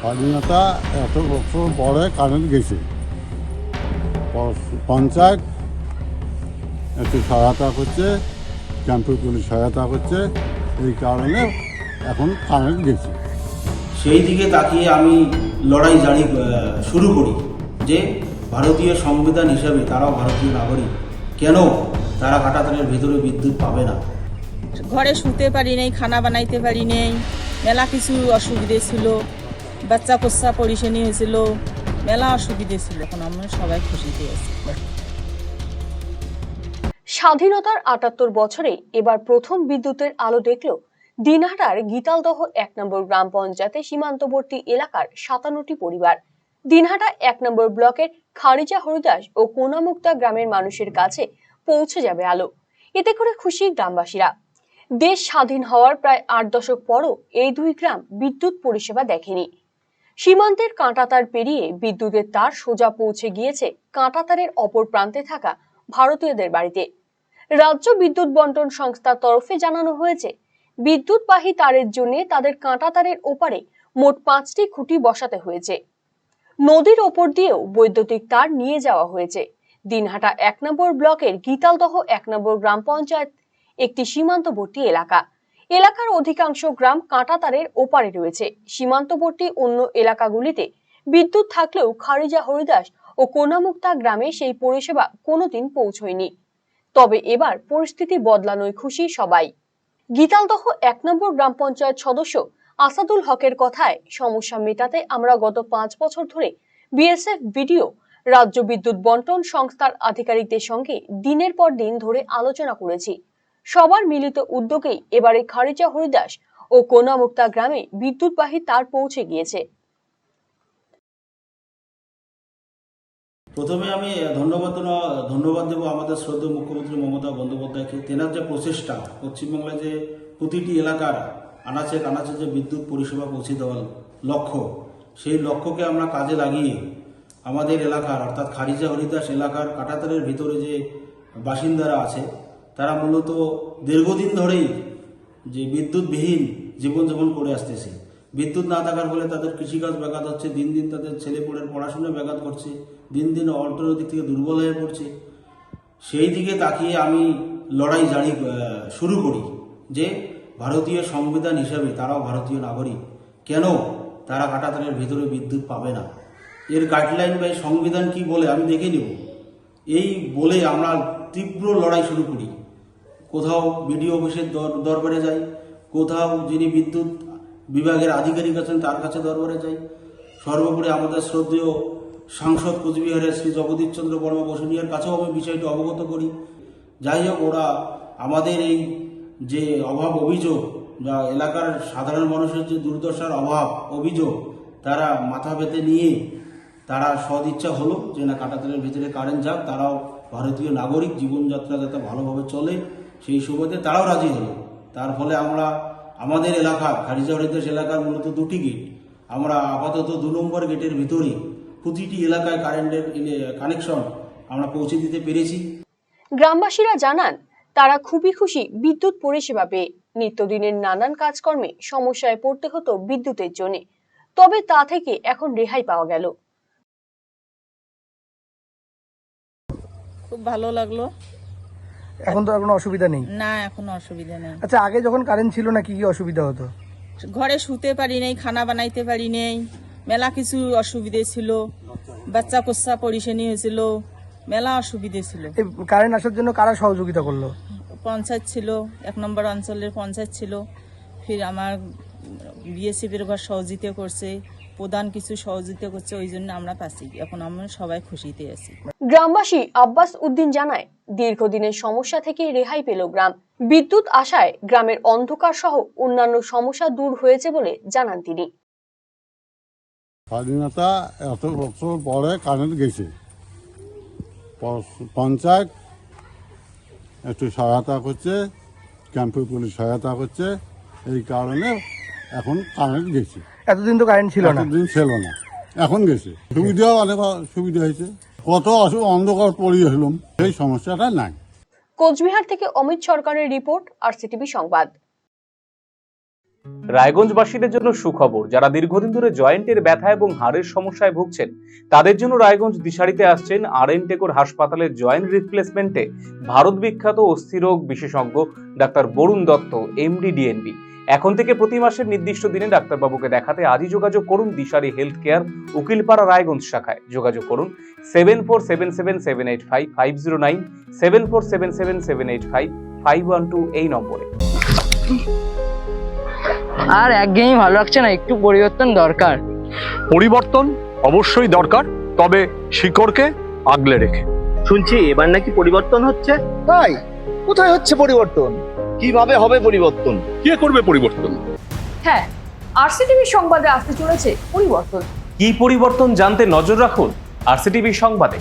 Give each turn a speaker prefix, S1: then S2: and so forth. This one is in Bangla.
S1: স্বাধীনতা এত বছর পরে কারেন্ট গেছে। পঞ্চায়েত একটু সহায়তা করছে ক্যাম্পে পুলিশ সহায়তা করছে এই কারণে এখন কারেন্ট গেছে।
S2: সেই দিকে তাকিয়ে আমি লড়াই জারি শুরু করি যে ভারতীয় সংবিধান হিসাবে তারাও ভারতীয় নাগরিক। কেন তারা কাটাতারের ভেতরে বিদ্যুৎ পাবে না?
S3: ঘরে শুতে পারি নাই খানা বানাইতে পারি নাই মেলা কিছু অসুবিধে ছিল। বাচ্চা কোচ্চা পরিশানি হয়েছিল মেলা অসুবিধে ছিল, এখন আমরা সবাই খুশিতে আছি।
S4: স্বাধীনতার আটাত্তর বছরে এবার প্রথম বিদ্যুতের আলো দেখল দিনহাটার গীতালদহ এক নম্বর গ্রাম পঞ্চায়েতের সীমান্তবর্তী এলাকার সাতান্নটি পরিবার। দিনহাটা এক নম্বর ব্লকের খারিজা হরিদাস ও কোনামুক্তা গ্রামের মানুষের কাছে পৌঁছে যাবে আলো। এতে করে খুশি গ্রামবাসীরা। দেশ স্বাধীন হওয়ার প্রায় আট দশক পরও এই দুই গ্রাম বিদ্যুৎ পরিষেবা দেখেনি। সীমান্তের কাঁটাতার পেরিয়ে বিদ্যুতের তার সোজা পৌঁছে গিয়েছে কাঁটাতারের অপর প্রান্তে থাকা ভারতীয়দের বাড়িতে। রাজ্য বিদ্যুৎ বন্টন সংস্থার তরফে জানানো হয়েছে, বিদ্যুৎবাহী তারের জন্য তাদের কাঁটাতারের ওপারে মোট পাঁচটি খুঁটি বসাতে হয়েছে। নদীর ওপর দিয়েও বৈদ্যুতিক তার নিয়ে যাওয়া হয়েছে। দিনহাটা এক নম্বর ব্লকের গীতালদহ এক নম্বর গ্রাম পঞ্চায়েত, একটি সীমান্তবর্তী এলাকা। এলাকার অধিকাংশ গ্রাম কাঁটাতারের ওপারে রয়েছে। সীমান্তবর্তী অন্য এলাকাগুলিতে বিদ্যুৎ থাকলেও খারিজা হরিদাস ও কোনামুক্তা গ্রামে সেই পরিষেবা কোনোদিন পৌঁছয়নি। তবে এবার পরিস্থিতি বদলানোয় খুশি সবাই। গীতালদহ এক নম্বর গ্রাম পঞ্চায়েত সদস্য আসাদুল হকের কথায়, সমস্যা মেটাতে আমরা গত পাঁচ বছর ধরে বিএসএফ ভিডিও রাজ্য বিদ্যুৎ বন্টন সংস্থার আধিকারিকদের সঙ্গে দিনের পর দিন ধরে আলোচনা করেছি। সবার মিলিত উদ্যোগেই এবারে খারিচা হরিদাস ও কোনামুক্তা গ্রামে বিদ্যুৎবাহী তার পৌঁছে গিয়েছে।
S2: প্রথমে আমি ধন্যবাদ ধন্যবাদ দেবো আমাদের শ্রদ্ধেয় মুখ্যমন্ত্রী মমতা বন্দ্যোপাধ্যায়কে। তেনার যে প্রচেষ্টা পশ্চিমবাংলায় যে প্রতিটি এলাকার আনাচে কানাচে যে বিদ্যুৎ পরিষেবা পৌঁছে দেওয়ার লক্ষ্য, সেই লক্ষ্যকে আমরা কাজে লাগিয়ে আমাদের এলাকার, অর্থাৎ খারিজা হরিদাস এলাকার কাটাতারের ভিতরে যে বাসিন্দারা আছে তারা মূলত দীর্ঘদিন ধরেই যে বিদ্যুৎবিহীন জীবনযাপন করে আসতেছে। বিদ্যুৎ না থাকার ফলে তাদের কৃষিকাজ ব্যাঘাত হচ্ছে, দিন দিন তাদের ছেলেপুলের পড়াশোনা ব্যাঘাত করছে, দিন দিন অর্থনৈতিক থেকে দুর্বল হয়ে পড়ছে। সেই দিকে তাকিয়ে আমি লড়াই জারি শুরু করি যে ভারতীয় সংবিধান হিসাবে তারাও ভারতীয় নাগরিক। কেন তারা কাটাতারের ভিতরে বিদ্যুৎ পাবে না? এর গাইডলাইন বা সংবিধান কি বলে আমি দেখে নেব। এই বলে আমরা তীব্র লড়াই শুরু করি। কোথাও বিডিও অফিসের দর- দরবারে যাই, কোথাও যিনি বিদ্যুৎ বিভাগের আধিকারিক আছেন তার কাছে দরবারে যাই। সর্বোপরি আমাদের শ্রদ্ধেয় সাংসদ কোচবিহারের শ্রী জগদীশ চন্দ্র বর্মা বসুনিয়ার কাছেও আমি বিষয়টি অবগত করি। যাই হোক, ওরা আমাদের এই যে অভাব অভিযোগ বা এলাকার সাধারণ মানুষের যে দুর্দশার অভাব অভিযোগ, তারা মাথা পেতে নিয়ে তারা সদিচ্ছা হলো যে না, কাটাতারের ভিতরে কারেন্ট যাক, তারাও ভারতীয় নাগরিক, জীবনযাত্রা যাতে ভালোভাবে চলে সেই সুবাদে তারাও রাজি হলো। তার ফলে আমরা আমাদের এলাকা খারিজা হরিদাস এলাকার মূলত দুটি গেট আমরা আপাতত দু নম্বর গেটের ভিতরে প্রতিটি এলাকায় কারেন্টের কানেকশন আমরা পৌঁছে দিতে পেরেছি।
S4: গ্রামবাসীরা জানান তারা খুবই খুশি বিদ্যুৎ পরিষেবা পেয়ে। নিত্যদিনের নানান কাজকর্মে সমস্যায় পড়তে হতো বিদ্যুতের জন্য। তবে তা থেকে এখন রেহাই পাওয়া গেল।
S3: খুব ভালো লাগল।
S5: এখন তো আর কোনো অসুবিধা নেই?
S3: না এখন অসুবিধা নেই।
S5: আচ্ছা আগে যখন কারেন্ট ছিল না কি কি অসুবিধা হতো?
S3: ঘরে শুতে পারি নাই খানা বানাইতে পারি নাই মেলা কিছু অসুবিধে ছিল বাচ্চা কোচ্চা পরিশানি হয়েছিল মেলা অসুবিধে ছিল।
S5: এই কারেন্ট আসার জন্য কারা সহযোগিতা করল?
S3: পঞ্চায়েত ছিল এক নম্বর অঞ্চলের পঞ্চায়েত ছিল ফির আমার বিএসএফের ঘর সহযোগিতা করছে প্রধান কিছু সহযোগিতা করছে ওই জন্য আমরা পাচ্ছি এখন আমরা সবাই খুশিতে আছি।
S4: গ্রামবাসী আব্বাস উদ্দিন জানায় দীর্ঘদিনের সমস্যা থেকে রেহাই পেল গ্রাম। বিদ্যুৎ আসায় গ্রামের অন্ধকার সহ অন্যান্য সমস্যা দূর হয়েছে বলে জানান তিনি।
S1: স্বাধীনতা এত বছর পরে কারেন্ট গেছে। পঞ্চায়েত একটু সহায়তা করছে ক্যাম্পে পুলিশ সহায়তা করছে এই কারণে এখন কারেন্ট গেছে।
S5: এতদিন তো কারেন্ট ছিল না।
S1: এতদিন ছিল না। এখন গেছে। সুবিধাও অনেক সুবিধা হয়েছে। কত অন্ধকার পড়িয়েছিলাম সেই সমস্যাটা নাই।
S4: কোচবিহার থেকে অমিত সরকারের রিপোর্ট আর সিটিভি সংবাদ।
S6: রায়গঞ্জবাসীদের জন্য সুখবর যারা দীর্ঘদিন ধরে জয়েন্টের ব্যথা এবং হাড়ের সমস্যায় ভুগছেন তাদের জন্য রায়গঞ্জ দিশারিতে আসছেন আর এন টেকোর হাসপাতালের জয়েন্ট রিপ্লেসমেন্টে ভারত বিখ্যাত অস্থিরোগ বিশেষজ্ঞ doctor Barun Dutta M D D N B. এখন থেকে প্রতি মাসের নির্দিষ্ট দিনে ডাক্তারবাবুকে দেখাতে আজই যোগাযোগ করুন দিশারি হেলথ কেয়ার উকিলপাড়া রায়গঞ্জ শাখায়। যোগাযোগ করুন seven four seven seven seven eight five five zero nine seven four seven seven seven eight five five one two এই নম্বরে।
S7: আর একঘেয়েমি ভালো লাগছে না একটু পরিবর্তন দরকার।
S8: পরিবর্তন অবশ্যই দরকার তবে শিকড়কে আগলে রেখে।
S9: শুনছি এবার নাকি পরিবর্তন হচ্ছে?
S10: তাই কোথায় হচ্ছে পরিবর্তন? কীভাবে হবে পরিবর্তন?
S8: কে করবে পরিবর্তন?
S4: হ্যাঁ আরসিটিভি সংবাদে আসতে চলেছে পরিবর্তন।
S6: কি পরিবর্তন জানতে নজর রাখুন আরসিটিভি সংবাদে।